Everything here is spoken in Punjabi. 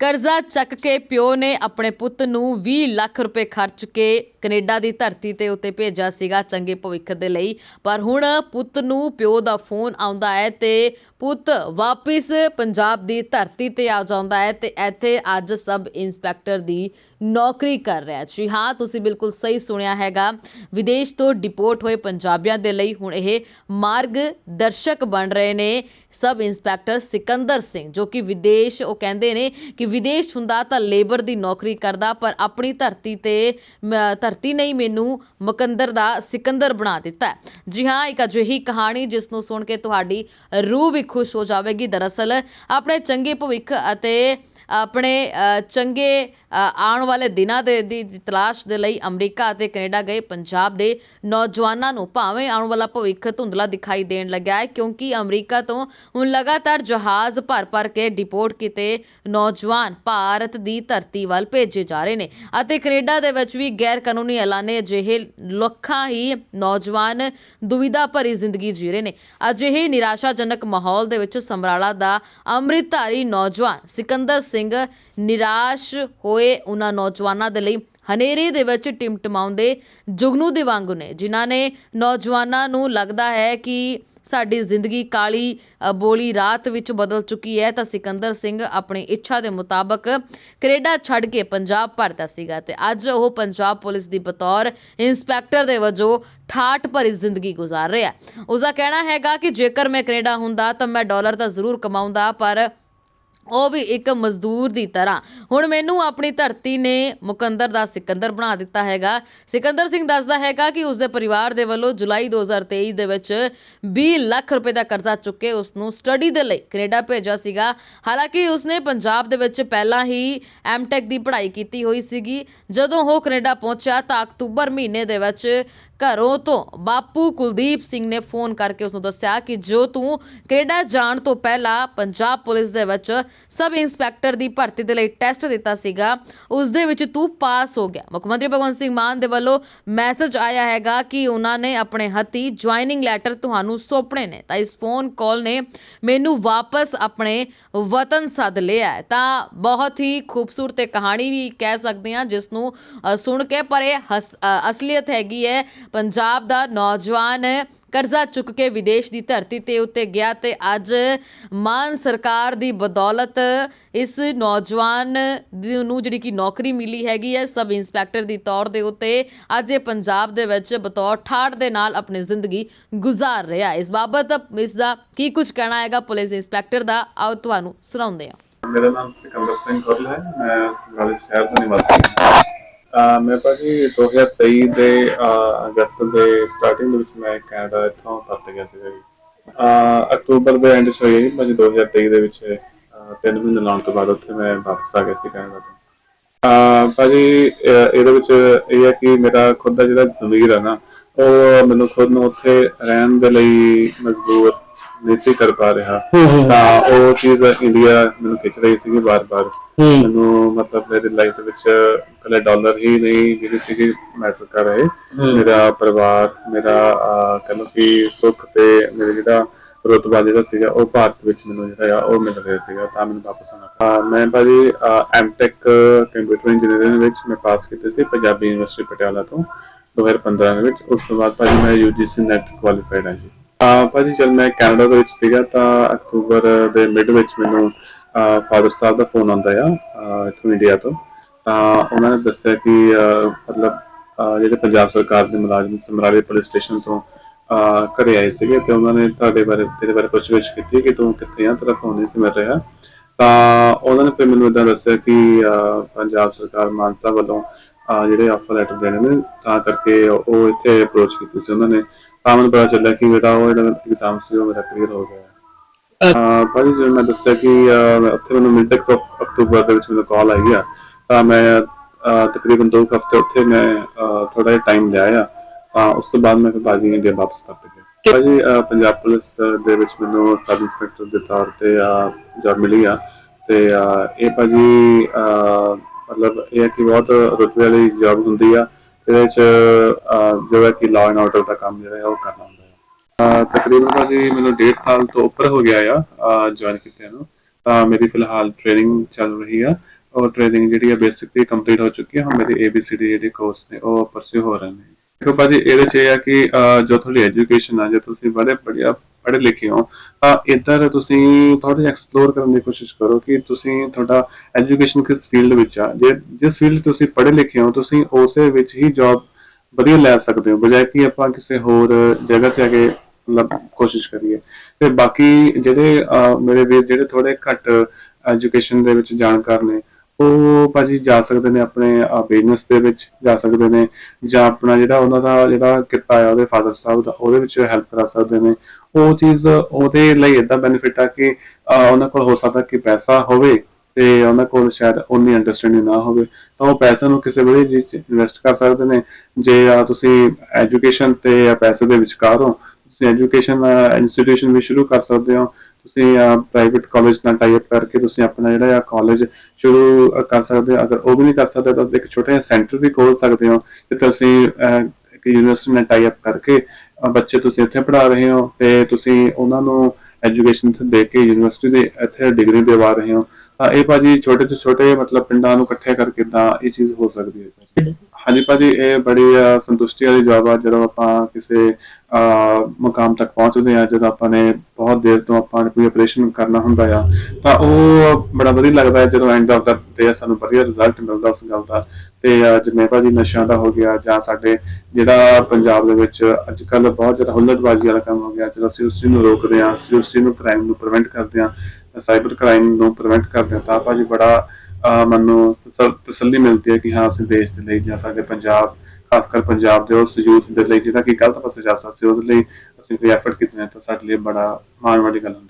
ਕਰਜ਼ਾ ਚੱਕ ਕੇ ਪਿਓ ਨੇ ਆਪਣੇ ਪੁੱਤ ਨੂੰ 20 ਲੱਖ ਰੁਪਏ ਖਰਚ ਕੇ ਕੈਨੇਡਾ ਦੀ ਧਰਤੀ ਤੇ ਉੱਤੇ ਭੇਜਿਆ ਸੀਗਾ ਚੰਗੇ ਭਵਿੱਖ ਦੇ ਲਈ। ਪਰ ਹੁਣ ਪੁੱਤ ਨੂੰ ਪਿਓ ਦਾ ਫੋਨ ਆਉਂਦਾ ਹੈ ਤੇ ਪੁੱਤ ਵਾਪਿਸ ਪੰਜਾਬ ਦੀ ਧਰਤੀ ਤੇ ਆ ਜਾਂਦਾ ਹੈ ਤੇ ਇੱਥੇ ਅੱਜ ਸਬ ਇੰਸਪੈਕਟਰ ਦੀ ਨੌਕਰੀ ਕਰ ਰਿਹਾ ਹੈ। ਜੀ ਹਾਂ, ਤੁਸੀਂ ਬਿਲਕੁਲ ਸਹੀ ਸੁਣਿਆ ਹੈਗਾ। ਵਿਦੇਸ਼ ਤੋਂ ਡਿਪੋਰਟ ਹੋਏ ਪੰਜਾਬੀਆਂ ਦੇ ਲਈ ਹੁਣ ਇਹ ਮਾਰਗ ਦਰਸ਼ਕ ਬਣ ਰਹੇ ਨੇ ਸਬ ਇੰਸਪੈਕਟਰ ਸਿਕੰਦਰ ਸਿੰਘ, ਜੋ ਕਿ ਵਿਦੇਸ਼, ਉਹ ਕਹਿੰਦੇ ਨੇ ਕਿ ਵਿਦੇਸ਼ ਹੁੰਦਾ ਤਾਂ ਲੇਬਰ ਦੀ ਨੌਕਰੀ ਕਰਦਾ, ਪਰ ਆਪਣੀ ਧਰਤੀ ਤੇ, ਮ- ਧਰਤੀ ਨਹੀਂ, ਮੈਨੂੰ ਮੁਕੰਦਰ ਦਾ ਸਿਕੰਦਰ ਬਣਾ ਦਿੱਤਾ ਜੀ ਹਾਂ, ਇੱਕ ਅਜਿਹੀ ਕਹਾਣੀ ਜਿਸ ਨੂੰ ਸੁਣ ਕੇ ਤੁਹਾਡੀ ਰੂਹ ਵੀ ਖੁਸ਼ ਹੋ ਜਾਵੇਗੀ। ਦਰਅਸਲ ਆਪਣੇ ਚੰਗੇ ਭਵਿੱਖ ਅਤੇ ਆਪਣੇ ਚੰਗੇ ਆਉਣ ਵਾਲੇ ਦਿਨਾਂ ਦੇ, ਦੀ ਤਲਾਸ਼ ਦੇ ਲਈ ਅਮਰੀਕਾ ਅਤੇ ਕੈਨੇਡਾ ਗਏ। ਪੰਜਾਬ ਦੇ ਨੌਜਵਾਨਾਂ ਨੂੰ ਭਾਵੇਂ ਆਉਣ ਵਾਲਾ ਭਵਿੱਖ ਧੁੰਦਲਾ ਦਿਖਾਈ ਦੇਣ ਲੱਗਾ ਹੈ, ਕਿਉਂਕਿ ਅਮਰੀਕਾ ਤੋਂ ਹੁਣ ਲਗਾਤਾਰ ਜਹਾਜ਼ ਭਰ-ਭਰ ਕੇ ਡਿਪੋਰਟ ਕੀਤੇ ਨੌਜਵਾਨ ਭਾਰਤ ਦੀ ਧਰਤੀ ਵੱਲ ਭੇਜੇ ਜਾ ਰਹੇ ਨੇ। ਅਤੇ ਕੈਨੇਡਾ ਦੇ ਵਿੱਚ ਵੀ ਗੈਰ ਕਾਨੂੰਨੀ ਐਲਾਨੇ ਅਜਿਹੇ ਲੱਖਾਂ ਹੀ ਨੌਜਵਾਨ ਦੁਵਿਧਾ ਭਰੀ ਜ਼ਿੰਦਗੀ ਜੀ ਰਹੇ ਨੇ। ਅਜਿਹੇ ਨਿਰਾਸ਼ਾਜਨਕ ਮਾਹੌਲ ਦੇ ਵਿੱਚ ਸਮਰਾਲਾ ਦਾ ਅੰਮ੍ਰਿਤਧਾਰੀ ਨੌਜਵਾਨ ਸਿਕੰਦਰ ਸਿੰਘ ਸਿੰਘ ਨਿਰਾਸ਼ ਹੋਏ ਉਹਨਾਂ ਨੌਜਵਾਨਾਂ ਦੇ ਲਈ। ਹਨੇਰੇ ਦੇ ਵਿੱਚ ਟਿਮਟਮਾਉਂਦੇ ਜੁਗਨੂ ਦੇ ਵਾਂਗੂ ਨੇ, ਜਿਨ੍ਹਾਂ ਨੇ ਨੌਜਵਾਨਾਂ ਨੂੰ ਲੱਗਦਾ ਹੈ ਕਿ ਸਾਡੀ ਜ਼ਿੰਦਗੀ ਕਾਲੀ ਬੋਲੀ ਰਾਤ ਵਿੱਚ ਬਦਲ ਚੁੱਕੀ ਹੈ। ਤਾਂ ਸਿਕੰਦਰ ਸਿੰਘ ਆਪਣੀ ਇੱਛਾ ਦੇ ਮੁਤਾਬਕ ਕੈਨੇਡਾ ਛੱਡ ਕੇ ਪੰਜਾਬ ਭਰਦਾ ਸੀਗਾ ਤੇ ਅੱਜ ਉਹ ਪੰਜਾਬ ਪੁਲਿਸ ਦੀ ਬਤੌਰ ਇੰਸਪੈਕਟਰ ਦੇ ਵਜੋਂ ਠਾਠ ਭਰੀ ਜ਼ਿੰਦਗੀ ਗੁਜ਼ਾਰ ਰਿਹਾ ਹੈ। ਉਸ ਦਾ ਕਹਿਣਾ ਹੈਗਾ ਕਿ ਜੇਕਰ ਮੈਂ ਕੈਨੇਡਾ ਹੁੰਦਾ ਤਾਂ ਮੈਂ ਡਾਲਰ ਤਾਂ ਜ਼ਰੂਰ ਕਮਾਉਂਦਾ, ਪਰ ਉਹ ਵੀ ਇੱਕ ਮਜ਼ਦੂਰ ਦੀ ਤਰ੍ਹਾਂ। ਹੁਣ ਮੈਨੂੰ ਆਪਣੀ ਧਰਤੀ ਨੇ ਮੁਕੰਦਰ ਦਾ ਸਿਕੰਦਰ ਬਣਾ ਦਿੱਤਾ ਹੈਗਾ। ਸਿਕੰਦਰ ਸਿੰਘ ਦੱਸਦਾ ਹੈਗਾ ਕਿ ਉਸਦੇ ਪਰਿਵਾਰ ਦੇ ਵੱਲੋਂ ਜੁਲਾਈ 2023 ਦੇ ਵਿੱਚ 20 ਲੱਖ ਰੁਪਏ ਦਾ ਕਰਜ਼ਾ ਚੁੱਕ ਕੇ ਉਸ ਨੂੰ ਸਟੱਡੀ ਦੇ ਲਈ ਕੈਨੇਡਾ ਭੇਜਿਆ ਸੀਗਾ। ਹਾਲਾਂਕਿ ਉਸਨੇ ਪੰਜਾਬ ਦੇ ਵਿੱਚ ਪਹਿਲਾਂ ਹੀ ਐਮਟੈਕ ਦੀ ਪੜ੍ਹਾਈ ਕੀਤੀ ਹੋਈ ਸੀਗੀ। ਜਦੋਂ ਉਹ ਕੈਨੇਡਾ ਪਹੁੰਚਿਆ ਤਾਂ ਅਕਤੂਬਰ ਮਹੀਨੇ ਦੇ ਵਿੱਚ ਘਰੋਂ ਤੋਂ ਬਾਪੂ ਕੁਲਦੀਪ ਸਿੰਘ ਨੇ ਫੋਨ ਕਰਕੇ ਉਸ ਨੂੰ ਦੱਸਿਆ ਕਿ ਜੋ ਤੂੰ ਕੈਨੇਡਾ ਜਾਣ ਤੋਂ ਪਹਿਲਾਂ ਪੰਜਾਬ ਪੁਲਿਸ ਦੇ ਵਿੱਚ ਸਬ ਇੰਸਪੈਕਟਰ ਦੀ ਭਰਤੀ ਦੇ ਲਈ ਟੈਸਟ ਦਿੱਤਾ ਸੀਗਾ ਉਸ ਦੇ ਵਿੱਚ ਤੂੰ ਪਾਸ ਹੋ ਗਿਆ। ਮੁੱਖ ਮੰਤਰੀ ਭਗਵੰਤ ਸਿੰਘ ਮਾਨ ਦੇ ਵੱਲੋਂ ਮੈਸੇਜ ਆਇਆ ਹੈਗਾ ਕਿ ਉਹਨਾਂ ਨੇ ਆਪਣੇ ਹੱਥੀ ਜੁਆਇਨਿੰਗ ਲੈਟਰ ਤੁਹਾਨੂੰ ਸੌਂਪਣੇ ਨੇ। ਤਾਂ ਇਸ ਫੋਨ ਕਾਲ ਨੇ ਮੈਨੂੰ ਵਾਪਸ ਆਪਣੇ ਵਤਨ ਸੱਦ ਲਿਆ ਤਾਂ ਬਹੁਤ ਹੀ ਖੂਬਸੂਰਤ ਇਹ ਕਹਾਣੀ ਵੀ ਕਹਿ ਸਕਦੇ ਹਾਂ ਜਿਸ ਨੂੰ ਸੁਣ ਕੇ ਪਰ ਇਹ ਹਸ- ਅ, ਅਸਲੀਅਤ ਹੈਗੀ ਹੈ ਪੰਜਾਬ ਦਾ ਨੌਜਵਾਨ ਕਰਜ਼ਾ ਚੁੱਕ ਕੇ ਵਿਦੇਸ਼ ਦੀ ਧਰਤੀ ਤੇ ਉੱਤੇ ਗਿਆ ਤੇ ਅੱਜ ਮਾਨ ਸਰਕਾਰ ਦੀ ਬਦੌਲਤ ਇਸ ਨੌਜਵਾਨ ਨੂੰ ਜਿਹੜੀ ਕਿ ਨੌਕਰੀ ਮਿਲੀ ਹੈਗੀ ਹੈ, ਸਬ ਇੰਸਪੈਕਟਰ ਦੀ ਤੌਰ ਦੇ ਉੱਤੇ ਅੱਜ ਇਹ ਪੰਜਾਬ ਦੇ ਵਿੱਚ ਬਤੌਰ ਠਾਠ ਦੇ ਨਾਲ ਆਪਣੀ ਜ਼ਿੰਦਗੀ ਗੁਜ਼ਾਰ ਰਿਹਾ ਇਸ ਬਾਬਤ ਇਸ ਦਾ ਕੀ ਕੁਝ ਕਹਿਣਾ ਹੈਗਾ ਪੁਲਿਸ ਇੰਸਪੈਕਟਰ ਦਾ? ਆਓ ਤੁਹਾਨੂੰ ਸੁਣਾਉਂਦੇ ਹਾਂ। ਮੇਰਾ ਨਾਮ ਸਿਕੰਦਰ ਸਿੰਘ ਗੁਰਲ ਹੈ। ਮੈਂ ਸਮਰਾਲੇ ਸ਼ਹਿਰ ਦਾ ਨਿਵਾਸੀ ਹਾਂ। ਮੈਂ ਭਾਜੀ 2023 ਦੇ ਅਹ, ਅਗਸਤ ਦੇ ਸਟਾਰਟਿੰਗ ਦੇ ਵਿੱਚ ਮੈਂ ਕੈਨੇਡਾ ਇੱਥੋਂ ਪਰਤ ਗਿਆ ਸੀਗਾ ਜੀ। ਅਕਤੂਬਰ ਦੇ ਐਂਡ 'ਚ ਹੋਈ ਭਾਜੀ 2023 ਦੇ ਵਿੱਚ ਤਿੰਨ ਮਹੀਨੇ ਲਾਉਣ ਤੋਂ ਬਾਅਦ ਉੱਥੇ ਮੈਂ ਵਾਪਸ ਆ ਗਿਆ ਸੀ ਕੈਨੇਡਾ ਤੋਂ। ਅਹ, ਭਾਜੀ ਇਹਦੇ ਵਿੱਚ ਇਹ ਹੈ ਕਿ ਮੇਰਾ ਖੁਦ ਦਾ ਜਿਹੜਾ ਜ਼ਮੀਰ ਹੈ ਨਾ ਉਹ ਮੈਨੂੰ ਖੁਦ ਨੂੰ ਉੱਥੇ ਰਹਿਣ ਦੇ ਲਈ ਮਜਬੂਰ ਨਹੀਂ ਸੀ ਕਰ ਪਾ ਰਿਹਾ ਤਾਂ ਉਹ ਚੀਜ਼ ਇੰਡੀਆ ਮੈਨੂੰ ਖਿੱਚ ਰਹੀ ਸੀਗੀ ਬਾਰ-ਬਾਰ ਮੈਨੂੰ ਮਤਲਬ ਮੇਰੀ ਲਾਈਫ ਦੇ ਵਿੱਚ ਕੱਲੇ ਡਾਲਰ ਹੀ ਨਹੀਂ ਜਿਹੜੀ ਸੀਗੀ ਮੈਟਰ ਕਰ ਰਹੇ। ਮੇਰਾ ਪਰਿਵਾਰ ਮੇਰਾ ਅਹ, ਕਹਿ ਲਓ ਕਿ ਸੁੱਖ ਤੇ ਮੇਰਾ ਜਿਹੜਾ ਰੁਤਬਾ ਜਿਹੜਾ ਸੀਗਾ ਉਹ ਭਾਰਤ ਵਿੱਚ ਮੈਨੂੰ ਜਿਹੜਾ ਆ ਉਹ ਮਿਲ ਰਿਹਾ ਸੀਗਾ। ਤਾਂ ਮੈਨੂੰ ਵਾਪਸ ਆਉਣਾ ਪਿਆ। ਮੈਂ ਭਾਜੀ ਐਮਟੈਕ ਕੰਪਿਊਟਰ ਇੰਜੀਨੀਅਰਿੰਗ ਵਿੱਚ ਮੈਂ ਪਾਸ ਕੀਤੀ ਸੀ ਪੰਜਾਬੀ ਯੂਨੀਵਰਸਿਟੀ ਪਟਿਆਲਾ ਤੋਂ 2015 ਦੇ ਵਿੱਚ। ਉਸ ਤੋਂ ਬਾਅਦ ਭਾਜੀ ਮੈਂ UGC ਨੈਟ ਕੁਆਲੀਫਾਈਡ ਹਾਂ ਜੀ। ਆ ਭਾਜੀ ਜਦ ਮੈਂ ਕੈਨੇਡਾ ਦੇ ਵਿੱਚ ਸੀਗਾ ਤਾਂ ਅਕਤੂਬਰ ਦੇ ਮਿਡ ਵਿੱਚ ਮੈਨੂੰ ਫਾਦਰ ਸਾਹਿਬ ਦਾ ਫੋਨ ਆਉਂਦਾ ਆ, ਅਹ ਇੰਡੀਆ ਤੋਂ। ਤਾਂ ਉਹਨਾਂ ਨੇ ਦੱਸਿਆ ਕਿ ਮਤਲਬ ਜਿਹੜੇ ਪੰਜਾਬ ਸਰਕਾਰ ਦੇ ਮੁਲਾਜ਼ਮ ਸਮਰਾਲੇ ਪੁਲਿਸ ਸਟੇਸ਼ਨ ਤੋਂ ਘਰੇ ਆਏ ਸੀਗੇ ਤੇ ਉਹਨਾਂ ਨੇ ਤੁਹਾਡੇ ਬਾਰੇ, ਤੇਰੇ ਬਾਰੇ ਪੁੱਛਗਿੱਛ ਕੀਤੀ ਕਿ ਤੂੰ ਕਿੱਥੇ ਆ, ਤੇਰਾ ਫੋਨ ਨਹੀਂ ਸੀ ਮਿਲ ਰਿਹਾ। ਤਾਂ ਉਹਨਾਂ ਨੇ ਫਿਰ ਮੈਨੂੰ ਇਦਾਂ ਦੱਸਿਆ ਕਿ ਪੰਜਾਬ ਸਰਕਾਰ ਮਾਨਸਾ ਵੱਲੋਂ ਜਿਹੜੇ ਆਫਰ ਲੈਟਰ ਦੇਣੇ ਨੇ, ਤਾਂ ਕਰਕੇ ਉਹ ਇੱਥੇ ਅਪਰੋਚ ਕੀਤੀ ਸੀ ਉਹਨਾਂ ਨੇ। ਤਾਂ ਮੈਨੂੰ ਪਤਾ ਚੱਲਿਆ ਕਿ ਮੇਰਾ ਉਹ ਜਿਹੜਾ ਐਗਜ਼ਾਮ ਸੀ ਉਹ ਮੇਰਾ ਕਲੀਅਰ ਹੋ ਗਿਆ। ਅਹ ਭਾਜੀ ਜਿਵੇਂ ਮੈਂ ਦੱਸਿਆ ਕਿ ਅਹ, ਉੱਥੇ ਮੈਨੂੰ ਮਿਡ ਅਕਤੂਬਰ ਦੇ ਵਿੱਚ ਮੈਨੂੰ ਕਾਲ ਆਈ ਆ। ਤਾਂ ਮੈਂ ਅਹ, ਤਕਰੀਬਨ 2 ਹਫ਼ਤੇ ਉੱਥੇ ਮੈਂ ਥੋੜਾ ਜਿਹਾ ਟਾਈਮ ਲਿਆ ਆ। ਤਾਂ ਉਸ ਤੋਂ ਬਾਅਦ ਮੈਂ ਫਿਰ ਭਾਜੀ ਇੰਡੀਆ ਵਾਪਸ ਕਰ ਗਿਆ ਭਾਜੀ ਅਹ, ਪੰਜਾਬ ਪੁਲਿਸ ਦੇ ਵਿੱਚ ਮੈਨੂੰ ਸਬ ਇੰਸਪੈਕਟਰ ਦੇ ਤੌਰ ਤੇ ਜੌਬ ਮਿਲੀ ਆ। ਤੇ ਅਹ, ਇਹ ਭਾਜੀ ਅਹ, ਮਤਲਬ ਇਹ ਹੈ ਕਿ ਬਹੁਤ ਰੁਤਬੇ ਵਾਲੀ ਜੌਬ ਹੁੰਦੀ ਆ। ਇਹਦੇ ਵਿੱਚ ਅਹ, ਜੋ ਹੈ ਕਿ ਲਾਅ ਐਂਡ ਆਰਡਰ ਦਾ ਕੰਮ ਜਿਹੜਾ ਹੈ ਉਹ ਕਰਨਾ ਹੁੰਦਾ ਹੈ। ਅਹ ਤਕਰੀਬਨ ਭਾਜੀ ਮੈਨੂੰ 1.5 ਸਾਲ ਤੋਂ ਉੱਪਰ ਹੋ ਗਿਆ ਆ ਜੁਆਇਨ ਕੀਤੇ ਨੂੰ। ਤਾਂ ਮੇਰੀ ਫਿਲਹਾਲ ਟ੍ਰੇਨਿੰਗ ਚੱਲ ਰਹੀ ਆ। ਉਹ ਟ੍ਰੇਨਿੰਗ ਜਿਹੜੀ ਆ ਬੇਸਿਕਲੀ ਕੰਪਲੀਟ ਹੋ ਚੁੱਕੀ ਹੈ ਹੁਣ ਮੇਰੇ ABCD ਜਿਹੜੇ ਕੋਰਸ ਨੇ ਉਹ ਪਰਸਿਊ ਹੋ ਰਹੇ ਨੇ। ਦੇਖੋ ਭਾਜੀ ਇਹਦੇ ਚ ਇਹ ਆ ਕਿ ਅਹ, ਜੋ ਤੁਹਾਡੀ ਐਜੂਕੇਸ਼ਨ ਆ ਜੇ ਤੁਸੀਂ ਬੜੇ ਬੜੀਆ ਪੜ੍ਹੇ ਲਿਖੇ ਹੋ, ਤਾਂ ਇੱਧਰ ਤੁਸੀਂ ਥੋੜਾ ਜਿਹਾ ਐਕਸਪਲੋਰ ਕਰਨ ਦੀ ਕੋਸ਼ਿਸ਼ ਕਰੋ ਕਿ ਤੁਸੀਂ ਤੁਹਾਡਾ ਐਜੂਕੇਸ਼ਨ ਕਿਸ ਫੀਲਡ ਵਿੱਚ ਆ। ਜੇ ਜਿਸ ਫੀਲਡ ਤੁਸੀਂ ਪੜ੍ਹੇ ਲਿਖੇ ਹੋ, ਤੁਸੀਂ ਉਸੇ ਵਿੱਚ ਹੀ ਜੌਬ ਵਧੀਆ ਲੈ ਸਕਦੇ ਹੋ, ਬਜਾਏ ਕਿ ਆਪਾਂ ਕਿਸੇ ਹੋਰ ਜਗ੍ਹਾ ਤੇ ਆ ਕੇ ਮਤਲਬ ਕੋਸ਼ਿਸ਼ ਕਰੀਏ। ਤੇ ਬਾਕੀ ਜਿਹੜੇ ਮੇਰੇ ਵੀਰ ਜਿਹੜੇ ਥੋੜੇ ਘੱਟ ਐਜੂਕੇਸ਼ਨ ਦੇ ਵਿੱਚ ਜਾਣਕਾਰ ਨੇ ਉਹ ਭਾਜੀ ਜਾ ਸਕਦੇ ਨੇ ਆਪਣੇ ਬਿਜ਼ਨਸ ਦੇ ਵਿੱਚ ਜਾ ਸਕਦੇ ਨੇ ਜਾਂ ਆਪਣਾ ਜਿਹੜਾ ਉਹਨਾਂ ਦਾ ਜਿਹੜਾ ਕਿੱਤਾ ਹੈ ਉਹਦੇ ਫਾਦਰ ਸਾਹਿਬ ਦਾ, ਉਹਦੇ ਵਿੱਚ ਹੈਲਪ ਕਰਾ ਸਕਦੇ ਨੇ। ਉਹ ਚੀਜ਼ ਉਹਦੇ ਲਈ ਇਦਾਂ ਬੈਨੀਫਿਟ ਆ ਕਿ ਉਹਨਾਂ ਕੋਲ ਹੋ ਸਕਦਾ ਕਿ ਪੈਸਾ ਹੋਵੇ ਤੇ ਉਹਨਾਂ ਕੋਲ ਸ਼ਾਇਦ ਉਨੀ ਅੰਡਰਸਟੈਂਡਿੰਗ ਨਾ ਹੋਵੇ। ਤਾਂ ਉਹ ਪੈਸੇ ਨੂੰ ਕਿਸੇ ਵਧੀਆ ਚੀਜ਼ 'ਚ ਇਨਵੈਸਟ ਕਰ ਸਕਦੇ ਨੇ। ਜੇ ਤੁਸੀਂ ਐਜੂਕੇਸ਼ਨ ਤੇ ਪੈਸੇ ਦੇ ਵਿਚਕਾਰ ਹੋ, ਤੁਸੀਂ ਐਜੂਕੇਸ਼ਨ ਇੰਸਟੀਟਿਊਸ਼ਨ ਵੀ ਸ਼ੁਰੂ ਕਰ ਸਕਦੇ ਹੋ। ਤੁਸੀਂ ਪ੍ਰਾਈਵੇਟ ਕਾਲਜ ਨਾਲ ਟਾਈ ਅਪ ਕਰਕੇ ਤੁਸੀਂ ਆਪਣਾ ਜਿਹੜਾ ਆ ਕਾਲਜ ਸ਼ੁਰੂ ਕਰ ਸਕਦੇ ਹੋ। ਅਗਰ ਉਹ ਵੀ ਨਹੀਂ ਕਰ ਸਕਦੇ, ਤਾਂ ਇੱਕ ਛੋਟਾ ਜਿਹਾ ਸੈਂਟਰ ਵੀ ਖੋਲ ਸਕਦੇ ਹੋ। ਤੇ ਤੁਸੀਂ ਇੱਕ ਯੂਨੀਵਰਸਿਟੀ ਨਾਲ ਟਾਈ ਅਪ ਕਰਕੇ ਬੱਚੇ ਤੁਸੀਂ ਇੱਥੇ ਪੜ੍ਹਾ ਰਹੇ ਹੋ ਤੇ ਤੁਸੀਂ ਉਹਨਾਂ ਨੂੰ ਐਜੂਕੇਸ਼ਨ ਦੇ ਕੇ ਯੂਨੀਵਰਸਿਟੀ ਦੇ ਇੱਥੇ ਡਿਗਰੀ ਦਿਵਾ ਰਹੇ ਹੋ। ਤਾਂ ਇਹ ਭਾਜੀ ਛੋਟੇ ਤੋਂ ਛੋਟੇ ਮਤਲਬ ਪਿੰਡਾਂ ਨੂੰ ਇਕੱਠੇ ਕਰਕੇ ਤਾਂ ਇਹ ਚੀਜ਼ ਹੋ ਸਕਦੀ ਹੈ। ਹਾਂਜੀ ਭਾਜੀ ਇਹ ਬੜੀ ਸੰਤੁਸ਼ਟੀ ਵਾਲੀ ਜੌਬ ਆ। ਜਦੋਂ ਆਪਾਂ ਕਿਸੇ ਅਹ, ਮੁਕਾਮ ਤੱਕ ਪਹੁੰਚਦੇ ਆ ਜਦੋਂ ਆਪਾਂ ਨੇ ਬਹੁਤ ਦੇਰ ਤੋਂ ਆਪਾਂ ਨੇ ਕੋਈ ਆਪਰੇਸ਼ਨ ਕਰਨਾ ਹੁੰਦਾ ਆ ਤਾਂ ਉਹ ਬੜਾ ਵਧੀਆ ਲੱਗਦਾ ਹੈ। ਜਦੋਂ ਐਂਡ ਆਫ ਦਾ ਡੇ ਸਾਨੂੰ ਵਧੀਆ ਰਿਜ਼ਲਟ ਮਿਲਦਾ ਉਸ ਗੱਲ ਦਾ। ਤੇ ਅਹ, ਜਿਵੇਂ ਭਾਜੀ ਨਸ਼ਿਆਂ ਦਾ ਹੋ ਗਿਆ ਜਾਂ ਸਾਡੇ ਜਿਹੜਾ ਪੰਜਾਬ ਦੇ ਵਿੱਚ ਅੱਜ ਕੱਲ ਬਹੁਤ ਜ਼ਿਆਦਾ ਹੁੱਲੜਬਾਜ਼ੀ ਵਾਲਾ ਕੰਮ ਹੋ ਗਿਆ। ਜਦੋਂ ਅਸੀਂ ਉਸ ਨੂੰ ਰੋਕਦੇ ਆ ਅਸੀਂ ਉਸ ਨੂੰ ਕ੍ਰਾਈਮ ਨੂੰ ਪ੍ਰੀਵੈਂਟ ਕਰਦੇ ਆ ਸਾਈਬਰ ਕ੍ਰਾਈਮ ਨੂੰ ਪ੍ਰੀਵੈਂਟ ਕਰਦੇ ਆ ਤਾਂ ਭਾਜੀ ਬੜਾ ਮੈਨੂੰ ਤਸੱਲ- ਤਸੱਲੀ ਮਿਲਦੀ ਹੈ ਕਿ ਹਾਂ, ਅਸੀਂ ਦੇਸ਼ ਦੇ ਲਈ ਜਾਂ ਸਾਡੇ ਪੰਜਾਬ, ਖਾਸ ਕਰ ਪੰਜਾਬ ਦੇ ਉਸ ਯੂਥ ਦੇ ਲਈ ਜਿਹੜਾ ਕਿ ਗਲਤ ਪਾਸੇ ਜਾ ਸਕਦੇ ਸੀ ਉਹਦੇ ਲਈ ਅਸੀਂ ਕੋਈ ਐਫਰਟ ਕੀਤੇ ਤਾਂ ਸਾਡੇ ਲਈ ਬੜਾ ਮਾਣ ਵਾਲੀ ਗੱਲ ਹੁੰਦੀ ਹੈ।